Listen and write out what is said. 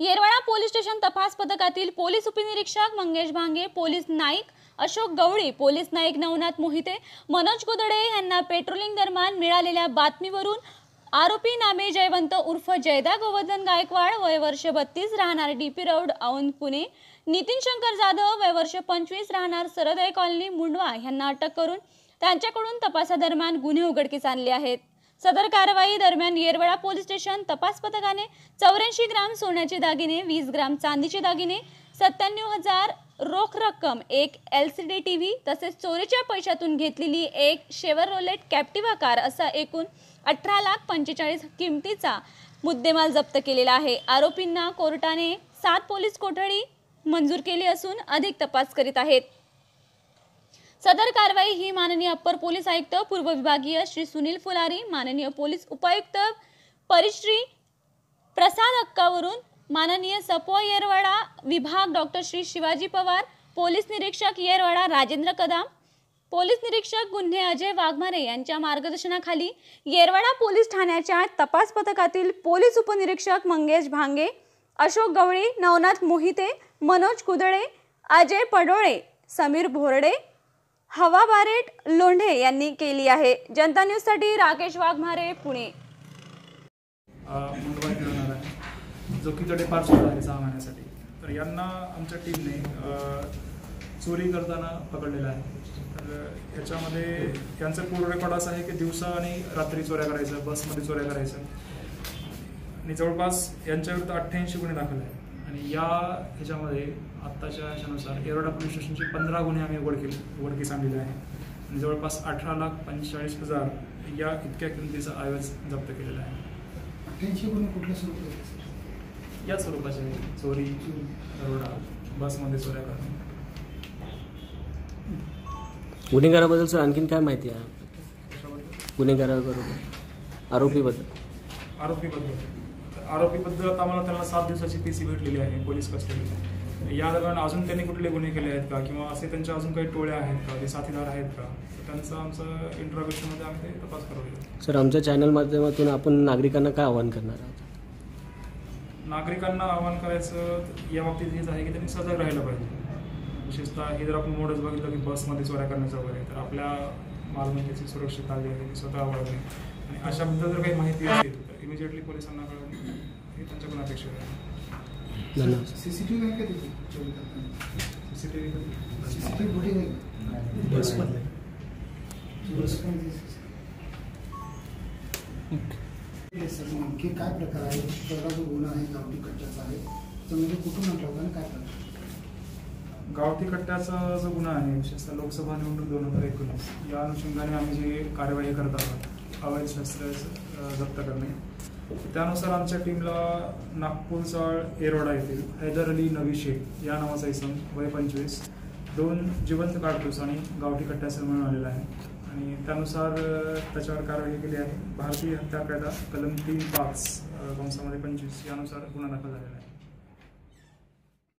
Yerwada police station तपास पथकातील police उपनिरीक्षक मंगेश भांगे पोलीस नाईक अशोक गवळी पोलीस नाईक नवनाथ मोहिते मनोज गोदडे यांना पेट्रोलिंग दरम्यान मिळालेल्या बातमीवरून आरोपी नामे जयवंत उर्फ जयदा गोवर्धन गायकवाड वय वर्ष बत्तीस राहणार D P road Aundh Pune Nitin Shankar Jadhav वय वर्ष पंचवीस राहणार सरदय कॉलनी मुंडवा यांना अटक करून त्यांच्याकडून तपासादरम्यान गुन्हे उघडकीस आणले आहेत. सदर कारवाई दरम्यान येरवडा पोलीस स्टेशन तपास पथकाने चौऱ्याऐंशी ग्राम सोन्याचे दागिने वीस ग्राम चांदीचे दागिने सत्त्याण्णव हजार रोख रक्कम एक L C D T V तसेच चोरीच्या पैशातून घेतलेली एक शेवरोलेट कॅप्टिवा कार असा एकूण अठरा लाख पंचेचाळीस किमतीचा मुद्देमाल जप्त केलेला आहे. आरोपींना कोर्टाने सात पोलीस कोठडी मंजूर केली असून अधिक तपास करीत आहेत. सदर कारवाई ही माननीय अप्पर पोलीस आयुक्त पूर्व विभागीय श्री सुनील फुलारी माननीय पोलीस उपायुक्त परिश्री प्रसाद अक्कावरून माननीय सपो येरवाडा विभाग डॉक्टर श्री शिवाजी पवार पोलीस निरीक्षक येरवाडा राजेंद्र कदम पोलीस निरीक्षक गुन्हे अजय वाघमारे यांच्या मार्गदर्शनाखाली येरवाडा पोलीस ठाण्याच्या तपास पथकातील पोलीस उपनिरीक्षक मंगेश भांगे अशोक गवळी नवनाथ मोहिते मनोज कुदळे अजय पडोळे समीर भोरडे हवा बारेट लोंढे यांनी केली आहे. जनता न्यूजसाठी राकेश वाघमारे पुणे. मुंबई खेळणार आहे. जो की आहे सहा महिन्यासाठी तर यांना आमच्या टीमने चोरी करताना पकडलेलं आहे. तर याच्यामध्ये यांचं पूर्ण रेकॉर्ड असं आहे की दिवसा आणि रात्री चोऱ्या करायचं बसमध्ये चोऱ्या करायचं. आणि जवळपास यांच्याविरुद्ध अठ्ठ्याऐंशी गुन्हे दाखल आहे आणि या ह्याच्यामध्ये आत्ताच्या ह्याच्यानुसार पोलीस स्टेशनचे पंधरा गुन्हे आम्ही उघड केले उघडकीस आणलेले आहे. आणि जवळपास अठरा लाख पंचेचाळीस हजार या इतक्या किमतीचा आयवज जप्त केलेला आहे. अठ्ठ्याऐंशी गुन्हे कुठल्या स्वरूपाचे या स्वरूपाचे आहे. चोरी दरोडा बसमध्ये चोऱ्या करणे. गुन्हेगाराबद्दल सर आणखीन काय माहिती आहे? गुन्हेगाराबरोबर आरोपीबद्दल. आरोपीबद्दल. आरोपीबद्दल आता आम्हाला त्यांना सात दिवसाची पी सी भेटलेली आहे पोलीस कस्टडीत या दरम्यान अजून त्यांनी कुठले गुन्हे केले आहेत का? किंवा असे त्यांच्या अजून काही टोळ्या आहेत का? ते साथीदार आहेत का? त्यांचं आमचं इंट्रोगेशनमध्ये आम्ही ते तपास करू सर आमच्या चॅनल माध्यमातून आपण नागरिकांना काय आवाहन करणार आहात? नागरिकांना आवाहन करायचं या बाबतीत हेच आहे की त्यांनी सजग राहायला पाहिजे. विशेषतः हे जर आपण मोडच बघितलं की बसमध्ये चोऱ्या करण्याचं वगैरे तर आपल्या मालमत्तेची सुरक्षित काळजी आहे ती स्वतः बाळगणे आणि अशाबद्दल जर काही माहिती असेल तर इमिजिएटली पोलिसांना कळवणे हे त्यांच्याकडून अपेक्षित आहे. धन्यवाद. सीसीटीव्ही आहे का तिथे? चोरी करताना? सीसीटीव्ही सीसीटीव्ही फुटेज आहे का? बसमधले बसमध्ये CCTV. सर मग आणखी काय प्रकार आहे जो गुन्हा आहे गावठी कट्ट्याचा आहे तो म्हणजे कुठून होता आणि काय प्रकार? गावठी कट्ट्याचा जो गुन्हा आहे विशेषतः लोकसभा निवडणूक दोन हजार एकोणीस या अनुषंगाने आम्ही जी कार्यवाही करत आहोत अवैध शस्त्र जप्त करणे. त्यानुसार आमच्या टीमला नागपूरचा एरोडा येथील हैदर अली नवी शेख या नावाचा इसम वय पंचवीस दोन जिवंत काढतोस आणि गावठी कट्ट्यासह मिळून आलेला आहे. आणि त्यानुसार त्याच्यावर कारवाई केली आहे. भारतीय हत्या कायदा कलम तीन पाच कंसामध्ये पंचवीस यानुसार गुन्हा दाखल झालेला आहे.